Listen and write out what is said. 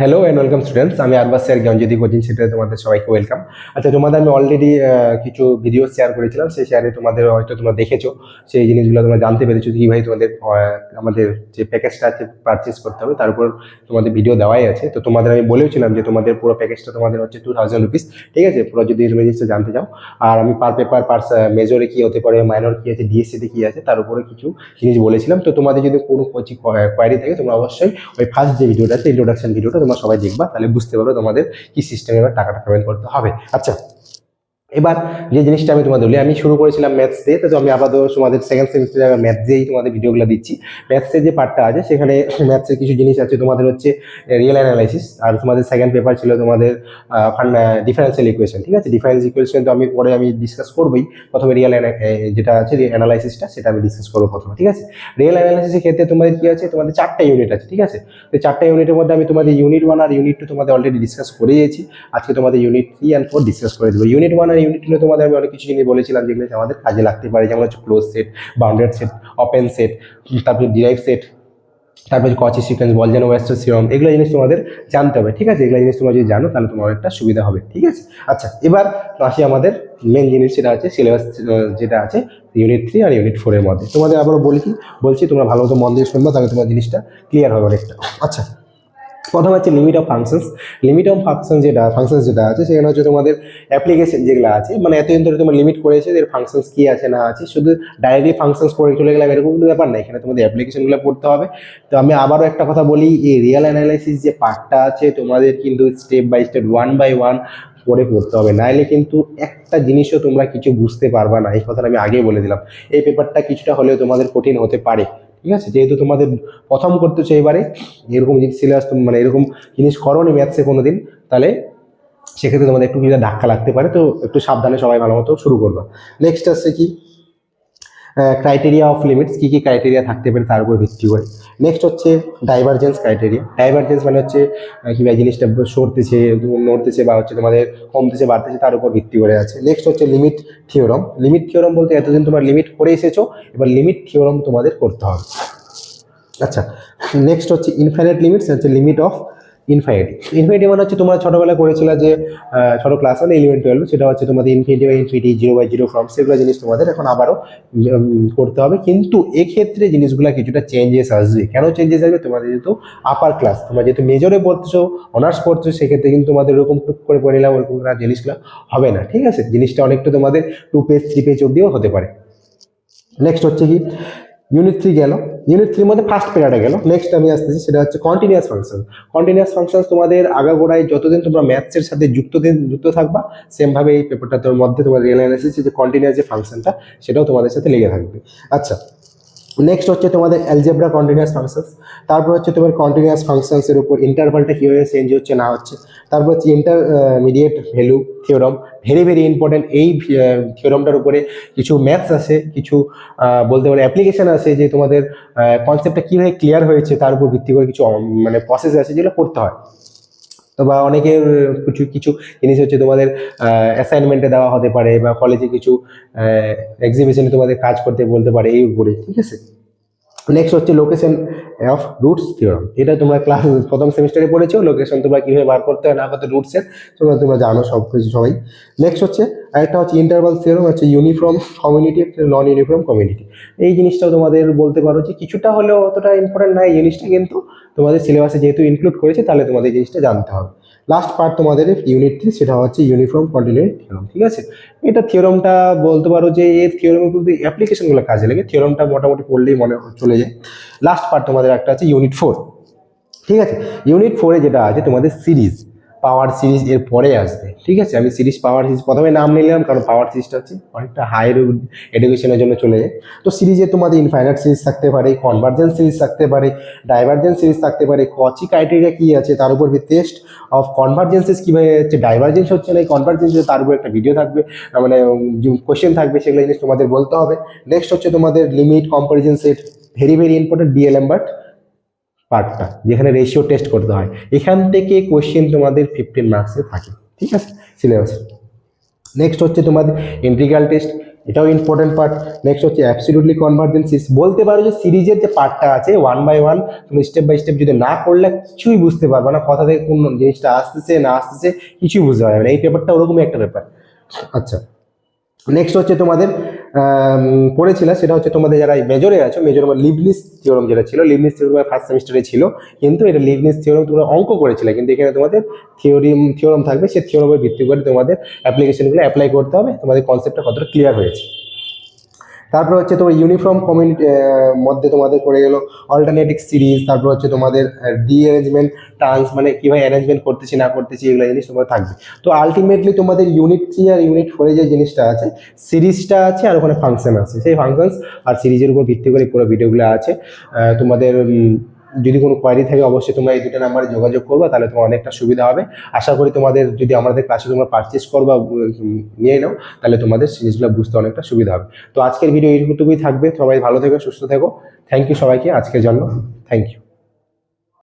Hello and welcome students আমি আরবাস sir জ্ঞানজ্যোতি coaching সেন্টারে তোমাদের সবাইকে ওয়েলকাম আচ্ছা তোমাদের আমি অলরেডি কিছু ভিডিও শেয়ার করেছিলাম। সেই শেয়ারে তোমাদের হয়তো তোমরা দেখেছ, সেই জিনিসগুলো তোমরা জানতে পেরেছ কীভাবে তোমাদের আমাদের যে প্যাকেজটা আছে পারচেস করতে হবে, তার উপর তোমাদের ভিডিও দেওয়াই আছে। তো তোমাদের আমি বলেওছিলাম যে তোমাদের পুরো প্যাকেজটা তোমাদের হচ্ছে টু থাউজেন্ড রুপিস ঠিক আছে? পুরো যদি তুমি জিনিসটা জানতে চাও। আর আমি পার পেপার পার মেজরে কী হতে পারে মাইনর কী আছে ডিএসসিতে কী আছে, তার উপরে কিছু জিনিস বলেছিলাম। তো তোমাদের যদি কোনো কোচিং কোয়ারি থাকে, তোমরা অবশ্যই ওই ফার্স্ট যে ভিডিওটা আছে ইন্ট্রোডাকশন ভিডিওটা তোমরা সবাই দেখবা, তাহলে বুঝতে পারবে তোমাদের কি সিস্টেমে এবার টাকাটা পেমেন্ট করতে হবে। আচ্ছা এবার যে জিনিসটা আমি তোমাদের বলি, আমি শুরু করেছিলাম ম্যাথস দিয়ে, তো আমি আপাতত তোমাদের সেকেন্ড সেমিস্টারে ম্যাথ দিয়েই তোমাদের ভিডিওগুলো দিচ্ছি। ম্যাথসের যে পার্টটা আছে, সেখানে ম্যাথসের কিছু জিনিস আছে, তোমাদের হচ্ছে রিয়েল অ্যানালাইসিস আর তোমাদের সেকেন্ড পেপার ছিল তোমাদের ডিফারেন্সিয়াল ইকুয়েশন ঠিক আছে? ডিফারেন্স ইকুয়েশন তো আমি পরে আমি ডিসকাস করবোই। প্রথমে রিয়েল যেটা আছে অ্যানালাইসিসটা সেটা আমি ডিসকাস করব প্রথমে, ঠিক আছে? রিয়েল অ্যানালাইসিসের ক্ষেত্রে তোমাদের কি আছে? তোমাদের চারটা ইউনিট আছে, ঠিক আছে? তো চারটা ইউনিটের মধ্যে আমি তোমাদের ইউনিট ওয়ান আর ইউনিট টু তোমাদের অলরেডি ডিসকাস করে দিয়েছি। আজকে তোমাদের unit three and four discuss করে দেবো। ইউনিট ওয়ান আর ইউনিট টু তোমাদের আমি অনেক কিছু জিনিস বলেছিলাম যেগুলো আমাদের কাজে লাগতে পারে। যেমন হচ্ছে close set bounded set open set তারপরে ডিরাইভ সেট তারপরে কচি সিকোয়েন্স বল যেন ওয়েস্টার সিরম এগুলো জিনিস তোমাদের জানতে হবে, ঠিক আছে? এগুলো জিনিস তোমরা যদি জানো, তাহলে তোমার একটা সুবিধা হবে, ঠিক আছে? আচ্ছা এবার আসি আমাদের মেন জিনিস যেটা আছে সিলেবাস যেটা আছে ইউনিট থ্রি আর ইউনিট ফোরের মধ্যে। তোমাদের আবারও বলি কি? বলছি তোমরা ভালো মতো মন দিয়ে শুনব, তাহলে তোমার জিনিসটা ক্লিয়ার হবে অনেকটা। আচ্ছা প্রথম হচ্ছে limit of functions limit of function যেটা ফাংশনস যেটা আছে, সেখানে হচ্ছে তোমাদের অ্যাপ্লিকেশন যেগুলো আছে মানে এতদিন ধরে তোমার লিমিট করেছে এর ফাংশনস কী আছে, না আছে, শুধু ডাইরেক্টলি ফাংশনস পড়ে চলে গেলাম, এরকম কোনো ব্যাপার না, এখানে তোমাদের অ্যাপ্লিকেশনগুলো পড়তে হবে। তো আমি আবারও একটা কথা বলি, এই রিয়েল অ্যানালাইসিস যে পার্টটা আছে, তোমাদের কিন্তু step by step one by one পড়ে পড়তে হবে। নাইলে কিন্তু একটা জিনিসও তোমরা কিছু বুঝতে পারবা না, এই কথাটা আমি আগেই বলে দিলাম। এই পেপারটা কিছুটা হলেও তোমাদের কঠিন হতে পারে। ঠিক আছে? যেহেতু তোমাদের প্রথম করতেছো এবারে, এরকম যদি সিলেবাস মানে এরকম জিনিস করো নি ম্যাথসে কোনো দিন তাহলে সেক্ষেত্রে তোমাদের একটু কিছুটা ধাক্কা লাগতে পারে, তো একটু সাবধানে সবাই ভালো মতো শুরু করবা। নেক্সট আসছে কি? ক্রাইটেরিয়া অফ লিমিটস কী কী ক্রাইটেরিয়া থাকতে পারে তার উপর ভিত্তি করে। নেক্সট হচ্ছে ডাইভারজেন্স ক্রাইটেরিয়া ডাইভারজেন্স মানে হচ্ছে কিংবা জিনিসটা সরতেছে, নড়তেছে বা হচ্ছে তোমাদের কমতেছে, বাড়তেছে তার উপর ভিত্তি করে আছে। নেক্সট হচ্ছে লিমিট থিওরম লিমিট থিওরম বলতে এতদিন তোমার লিমিট করে এসেছ, এবার লিমিট থিওরম তোমাদের করতে হবে। আচ্ছা নেক্সট হচ্ছে ইনফাইনাইট লিমিটস হচ্ছে লিমিট অফ ইনফাইনিটি ইনফিনিটি মানে হচ্ছে তোমরা ছোটোবেলায় করেছিল যে ছোটো ক্লাস মানে ইলেভেন টুয়েলভ সেটা হচ্ছে তোমাদের infinity by infinity zero by zero form সেগুলো জিনিস তোমাদের এখন আবারও করতে হবে। কিন্তু এক্ষেত্রে জিনিসগুলো কিছুটা চেঞ্জেস আসবে। কেন চেঞ্জেস আসবে? তোমাদের যেহেতু আপার ক্লাস তোমরা যেহেতু মেজরে পড়তেছো অনার্স পড়ছো সেক্ষেত্রে কিন্তু তোমাদের ওরকম টুক করে পড়ে নিলাম, ওরকম জিনিসগুলো হবে না। ঠিক আছে? জিনিসটা অনেকটা তোমাদের টু পেজ থ্রি পেজ অব্দিও হতে পারে। নেক্সট হচ্ছে কি? ইউনিট থ্রি গেল। ইউনিট থ্রির মধ্যে ফার্স্ট প্যারাটা গেল। নেক্সট আমি আসতেছি, সেটা হচ্ছে কন্টিনিউয়াস ফাংশন কন্টিনিউয়াস ফাংশন তোমাদের আগাগোড়ায় যতদিন তোমরা ম্যাথসের সাথে যুক্ত যুক্ত থাকবা সেমভাবে এই পেপারটা তোমার মধ্যে তোমার রিয়েল অ্যানালিসিস যে কন্টিনিউয়াস যে ফাংশনটা সেটাও তোমাদের সাথে লেগে থাকবে। আচ্ছা নেক্সট হচ্ছে তোমাদের অ্যালজেব্রা কন্টিনিউয়াস ফাংশনস তারপর হচ্ছে তোমার কন্টিনিউয়াস ফাংশনসের উপর ইন্টারভালটা কীভাবে চেঞ্জ হচ্ছে না হচ্ছে। তারপর হচ্ছে intermediate value theorem very very important এই থিওরমটার উপরে কিছু ম্যাথস আছে, কিছু বলতে পারে অ্যাপ্লিকেশন আছে যে তোমাদের কনসেপ্টটা কীভাবে ক্লিয়ার হয়েছে তার উপর ভিত্তি করে কিছু মানে প্রসেস আছে যেগুলো করতে হয়। তো বা অনেকের কিছু কিছু জিনিস হচ্ছে তোমাদের অ্যাসাইনমেন্টে দেওয়া হতে পারে বা কলেজে কিছু এক্সিবিশনে তোমাদের কাজ করতে বলতে পারে এই উপরে ঠিক আছে? নেক্সট হচ্ছে লোকেশন অফ রুটস থিওরাম এটা তোমরা ক্লাস প্রথম সেমিস্টারে পড়েছো লোকেশন তোমরা কীভাবে বার করতে হয়, না করতে রুটসের তোমরা তোমরা জানো সব কিছু সবাই। নেক্সট হচ্ছে আরেকটা হচ্ছে ইন্টারভাল থিওরাম হচ্ছে uniform continuity non uniform continuity এই জিনিসটাও তোমাদের বলতে পারো যে কিছুটা হলেও অতটা ইম্পর্টেন্ট নয় এই জিনিসটা, কিন্তু তোমাদের সিলেবাসে যেহেতু ইনক্লুড করেছে, তাহলে তোমাদের এই জিনিসটা জানতে হবে। লাস্ট পার্ট তোমাদের ইউনিট থ্রি সেটা হচ্ছে ইউনিফর্ম কন্টিনিউটি থিওরম ঠিক আছে? এটা থিওরমটা বলতে পারো যে এর থিওরমের প্রতি অ্যাপ্লিকেশনগুলো কাজে লাগে। থিওরমটা মোটামুটি পড়লেই মনে চলে যায়। লাস্ট পার্ট তোমাদের একটা আছে ইউনিট ফোর ঠিক আছে? ইউনিট ফোরে যেটা আছে তোমাদের সিরিজ পাওয়ার সিরিজ এর পরে আসবে, ঠিক আছে? আমি সিরিজ পাওয়ার সিরিজ প্রথমে নাম নিলাম, কারণ পাওয়ার সিরিজটা হচ্ছে অনেকটা হায়ার এডুকেশনের জন্য চলে যায়। তো সিরিজে তোমাদের ইনফাইনাইট সিরিজ থাকতে পারে কনভার্জেন্স সিরিজ থাকতে পারে ডাইভার্জেন্স সিরিজ থাকতে পারে কচি ক্রাইটেরিয়া কী আছে তার উপর টেস্ট অফ কনভার্জেন্সেস কীভাবে হচ্ছে ডাইভার্জেন্স হচ্ছে না কনভার্জেন্স তার উপর একটা ভিডিও থাকবে মানে কোয়েশ্চেন থাকবে সেগুলো জিনিস তোমাদের বলতে হবে। নেক্সট হচ্ছে তোমাদের limit comparison set very very important DLM but পার্টটা, যেখানে রেশিও টেস্ট করতে হয়। এখান থেকে কোশ্চেন তোমাদের ফিফটিন মার্কসে থাকে, ঠিক আছে? সিলেবাস নেক্সট হচ্ছে তোমাদের ইন্টিগ্রাল টেস্ট এটাও ইম্পর্টেন্ট পার্ট নেক্সট হচ্ছে অ্যাবসলিউটলি কনভার্জেন্সিস বলতে পারো যে সিরিজের যে পার্টটা আছে ওয়ান বাই ওয়ান তুমি স্টেপ বাই স্টেপ যদি না করলে, কিছুই বুঝতে পারবে না, কথা থেকে কোন জিনিসটা আসতেছে, না আসতেছে, কিছুই বুঝতে পারবে না। এই পেপারটা ওরকমই একটা পেপার আচ্ছা। নেক্সট হচ্ছে তোমাদের আম, পড়েছিল সেটা হচ্ছে তোমাদের যারা মেজরে আছো মেজর আমার লিভনিস থিওরম যেটা ছিল লিভনিস থিওরম ফার্স্ট সেমিস্টারে ছিল কিন্তু এটা লিভনিস থিওরম তোমরা অঙ্ক করেছিলে কিন্তু এখানে তোমাদের থিওরিম থিওরম থাকবে সেই থিওরমের ভিত্তি করে তোমাদের অ্যাপ্লিকেশনগুলো অ্যাপ্লাই করতে হবে তোমাদের কনসেপ্টটা কতটা ক্লিয়ার হয়েছে। তারপর হচ্ছে তোমার ইউনিফর্ম কমিউনিটি মধ্যে তোমাদের পড়ে গেলো অল্টারনেটিভ সিরিজ তারপর হচ্ছে তোমাদের ডি অ্যারেঞ্জমেন্ট টার্মস মানে কীভাবে অ্যারেঞ্জমেন্ট করতেছি, না করতেছি, এগুলো জিনিস তোমার থাকবে। তো আলটিমেটলি তোমাদের ইউনিট থ্রি আর ইউনিট ফোরে যে জিনিসটা আছে সিরিজটা আছে আর ওখানে ফাংশন আছে। সেই ফাংশনস আর সিরিজের উপর ভিত্তি করে পুরো ভিডিওগুলো আছে। তোমাদের যদি কোনো কোয়ারি থাকে, অবশ্যই তোমরা এই দুটো নাম্বারে যোগাযোগ করবে, তাহলে তোমার অনেকটা সুবিধা হবে। আশা করি তোমাদের যদি আমাদের ক্লাসে তোমরা পারচেস করবা নিয়ে নাও, তাহলে তোমাদের জিনিসগুলো বুঝতে অনেকটা সুবিধা হবে। তো আজকের ভিডিও এইটুকুই থাকবে। সবাই ভালো থেকো, সুস্থ থেকো। থ্যাংক ইউ সবাইকে আজকের জন্য। Thank you